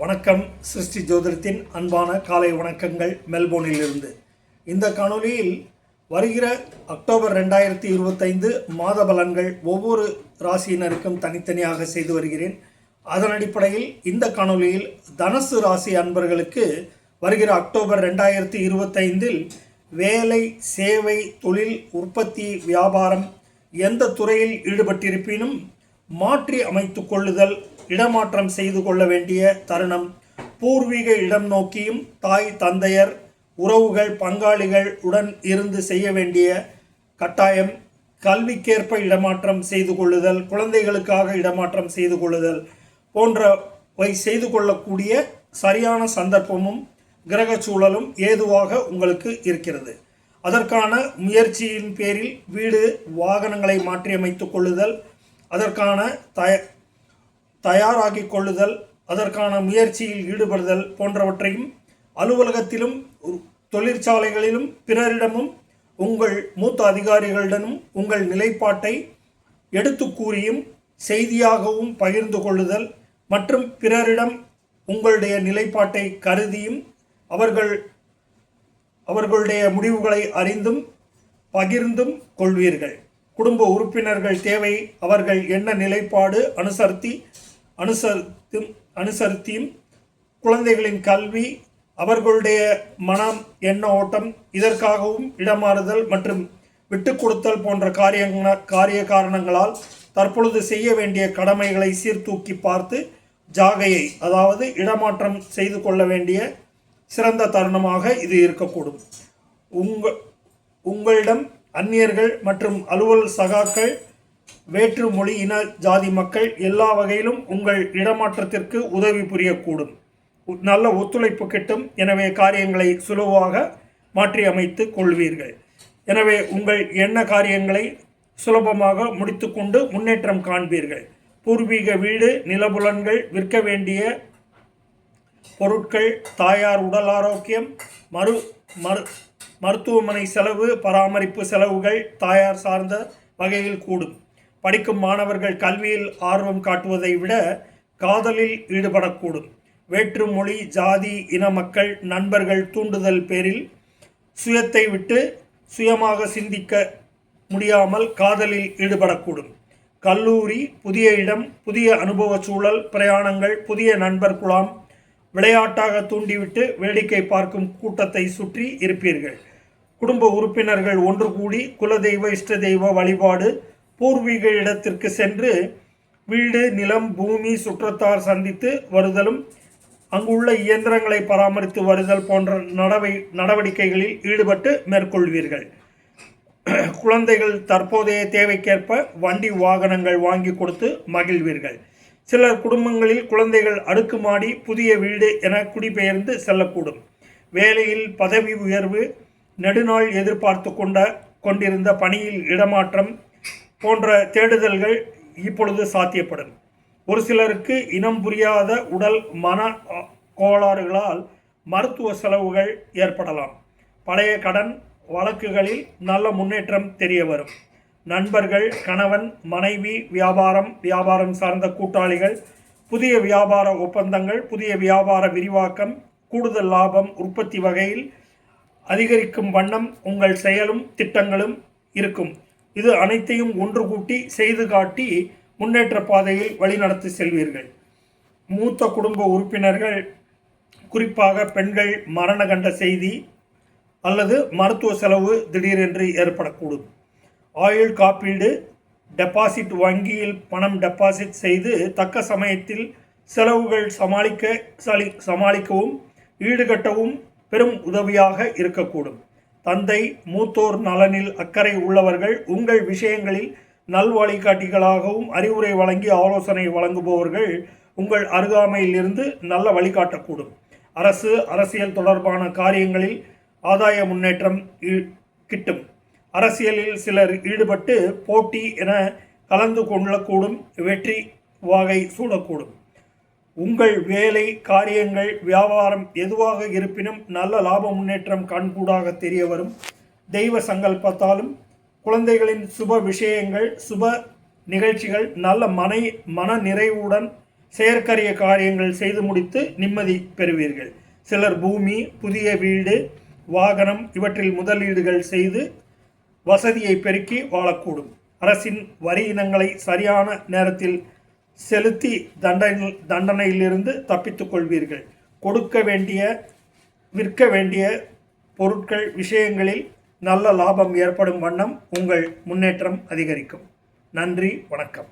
வணக்கம் சிருஷ்டி ஜோதிடத்தின் அன்பான காலை வணக்கங்கள் மெல்போர்னிலிருந்து. இந்த காணொலியில் வருகிற அக்டோபர் ரெண்டாயிரத்தி இருபத்தைந்து மாத பலன்கள் ஒவ்வொரு ராசியினருக்கும் தனித்தனியாக செய்து வருகிறேன். அதன் அடிப்படையில் இந்த காணொலியில் தனுசு ராசி அன்பர்களுக்கு வருகிற அக்டோபர் ரெண்டாயிரத்தி இருபத்தைந்தில் வேலை சேவை தொழில் உற்பத்தி வியாபாரம் எந்த துறையில் ஈடுபட்டிருப்பினும் மாற்றி அமைத்து கொள்ளுதல் இடமாற்றம் செய்து கொள்ள வேண்டிய தருணம். பூர்வீக இடம் நோக்கியும் தாய் தந்தையர் உறவுகள் பங்காளிகள் உடன் இருந்து செய்ய வேண்டிய கட்டாயம். கல்விக்கேற்ப இடமாற்றம் செய்து கொள்ளுதல் குழந்தைகளுக்காக இடமாற்றம் செய்து கொள்ளுதல் போன்றவை செய்து கொள்ளக்கூடிய சரியான சந்தர்ப்பமும் கிரக சூழலும் ஏதுவாக உங்களுக்கு இருக்கிறது. அதற்கான முயற்சியின் பேரில் வீடு வாகனங்களை மாற்றியமைத்துக் கொள்ளுதல் அதற்கான தய தயாராகி கொள்ளுதல் அதற்கான முயற்சியில் ஈடுபடுதல் போன்றவற்றையும் அலுவலகத்திலும் தொழிற்சாலைகளிலும் பிறரிடமும் உங்கள் மூத்த அதிகாரிகளிடமும் உங்கள் நிலைப்பாட்டை எடுத்து கூறியும் செய்தியாகவும் பகிர்ந்து கொள்ளுதல் மற்றும் பிறரிடம் உங்களுடைய நிலைப்பாட்டை கருதியும் அவர்கள் அவர்களுடைய முடிவுகளை அறிந்தும் பகிர்ந்தும் கொள்வீர்கள். குடும்ப உறுப்பினர்கள் தேவை அவர்கள் என்ன நிலைப்பாடு அனுசரித்து அனுசரித்தும் அனுசரித்தியும் குழந்தைகளின் கல்வி அவர்களுடைய மனம் எண்ண ஓட்டம் இதற்காகவும் இடமாறுதல் மற்றும் விட்டு கொடுத்தல் போன்ற காரியங்க காரிய காரணங்களால் தற்பொழுது செய்ய வேண்டிய கடமைகளை சீர்தூக்கி பார்த்து ஜாகையை அதாவது இடமாற்றம் செய்து கொள்ள வேண்டிய சிறந்த தருணமாக இது இருக்கக்கூடும். உங்க உங்களிடம் அந்நியர்கள் மற்றும் அலுவல் சகாக்கள் வேற்று மொழி இன ஜாதி மக்கள் எல்லா வகையிலும் உங்கள் இடமாற்றத்திற்கு உதவி புரியக்கூடும். நல்ல ஒத்துழைப்பு கிட்டும். எனவே காரியங்களை சுலபமாக மாற்றி அமைத்து கொள்வீர்கள். எனவே உங்கள் எண்ண காரியங்களை சுலபமாக முடித்துக்கொண்டு முன்னேற்றம் காண்பீர்கள். பூர்வீக வீடு நிலபுலன்கள் விற்க வேண்டிய பொருட்கள் தாயார் உடல் ஆரோக்கியம் மறு மரு மருத்துவமனை செலவு பராமரிப்பு செலவுகள் தாயார் சார்ந்த வகையில் கூடும். படிக்கும் மாணவர்கள் கல்வியில் ஆர்வம் காட்டுவதை விட காதலில் ஈடுபடக்கூடும். வேற்று மொழி ஜாதி இன மக்கள் நண்பர்கள் தூண்டுதல் பேரில் சுயத்தை விட்டு சுயமாக சிந்திக்க முடியாமல் காதலில் ஈடுபடக்கூடும். கல்லூரி புதிய இடம் புதிய அனுபவ சூழல் பிரயாணங்கள் புதிய நண்பர் குழாம் விளையாட்டாக தூண்டிவிட்டு வேடிக்கை பார்க்கும் கூட்டத்தை சுற்றி இருப்பீர்கள். குடும்ப உறுப்பினர்கள் ஒன்று கூடி குலதெய்வ இஷ்ட தெய்வ வழிபாடு பூர்வீக இடத்திற்கு சென்று வீடு நிலம் பூமி சுற்றத்தார் சந்தித்து வருதலும் அங்குள்ள இயந்திரங்களை பராமரித்து வருதல் போன்ற நடவை நடவடிக்கைகளில் ஈடுபட்டு மேற்கொள்வீர்கள். குழந்தைகள் தற்போதைய தேவைக்கேற்ப வண்டி வாகனங்கள் வாங்கி கொடுத்து மகிழ்வீர்கள். சிலர் குடும்பங்களில் குழந்தைகள் அடுக்குமாடி புதிய வீடு என குடிபெயர்ந்து செல்லக்கூடும். வேலையில் பதவி உயர்வு நெடுநாள் எதிர்பார்த்து கொண்ட கொண்டிருந்த பணியில் இடமாற்றம் போன்ற தேடுதல்கள் இப்பொழுது சாத்தியப்படும். ஒரு சிலருக்கு இனம் புரியாத உடல் மன கோளாறுகளால் மருத்துவ செலவுகள் ஏற்படலாம். பழைய கடன் வழக்குகளில் நல்ல முன்னேற்றம் தெரிய வரும். நண்பர்கள் கணவன் மனைவி வியாபாரம் வியாபாரம் சார்ந்த கூட்டாளிகள் புதிய வியாபார ஒப்பந்தங்கள் புதிய வியாபார விரிவாக்கம் கூடுதல் லாபம் உற்பத்தி வகையில் அதிகரிக்கும் வண்ணம் உங்கள் செயலும் திட்டங்களும் இருக்கும். இது அனைத்தையும் ஒன்று கூட்டி செய்து காட்டி முன்னேற்ற பாதையில் வழிநடத்தி செல்வீர்கள். மூத்த குடும்ப உறுப்பினர்கள் குறிப்பாக பெண்கள் மரண கண்ட செய்தி அல்லது மருத்துவ செலவு திடீரென்று ஏற்படக்கூடும். ஆயுள் காப்பீடு டெபாசிட் வங்கியில் பணம் டெபாசிட் செய்து தக்க சமயத்தில் செலவுகள் சமாளிக்க சளி சமாளிக்கவும் ஈடுகட்டவும் பெரும் உதவியாக இருக்கக்கூடும். தந்தை மூத்தோர் நலனில் அக்கறை உள்ளவர்கள் உங்கள் விஷயங்களில் நல் வழிகாட்டிகளாகவும் அறிவுரை வழங்கி ஆலோசனை வழங்குபவர்கள் உங்கள் அருகாமையிலிருந்து நல்ல வழிகாட்டக்கூடும். அரசு அரசியல் தொடர்பான காரியங்களில் ஆதாய முன்னேற்றம் கிட்டும். அரசியலில் சிலர் ஈடுபட்டு போட்டி என கலந்து கொள்ளக்கூடும் வெற்றி வாகை சூடக்கூடும். உங்கள் வேலை காரியங்கள் வியாபாரம் எதுவாக இருப்பினும் நல்ல லாப முன்னேற்றம் கண்கூடாக தெரிய வரும். தெய்வ சங்கல்பத்தாலும் குழந்தைகளின் சுப விஷயங்கள் சுப நிகழ்ச்சிகள் நல்ல மனை மன நிறைவுடன் செயற்கரிய காரியங்கள் செய்து முடித்து நிம்மதி பெறுவீர்கள். சிலர் பூமி புதிய வீடு வாகனம் இவற்றில் முதலீடுகள் செய்து வசதியை பெருக்கி வாழக்கூடும். அரசின் வரி இனங்களை சரியான நேரத்தில் செலுத்தி தண்டனை தண்டனையிலிருந்து தப்பித்துக் கொள்வீர்கள். கொடுக்க வேண்டிய விற்க வேண்டிய பொருட்கள் விஷயங்களில் நல்ல லாபம் ஏற்படும் வண்ணம் உங்கள் முன்னேற்றம் அதிகரிக்கும். நன்றி வணக்கம்.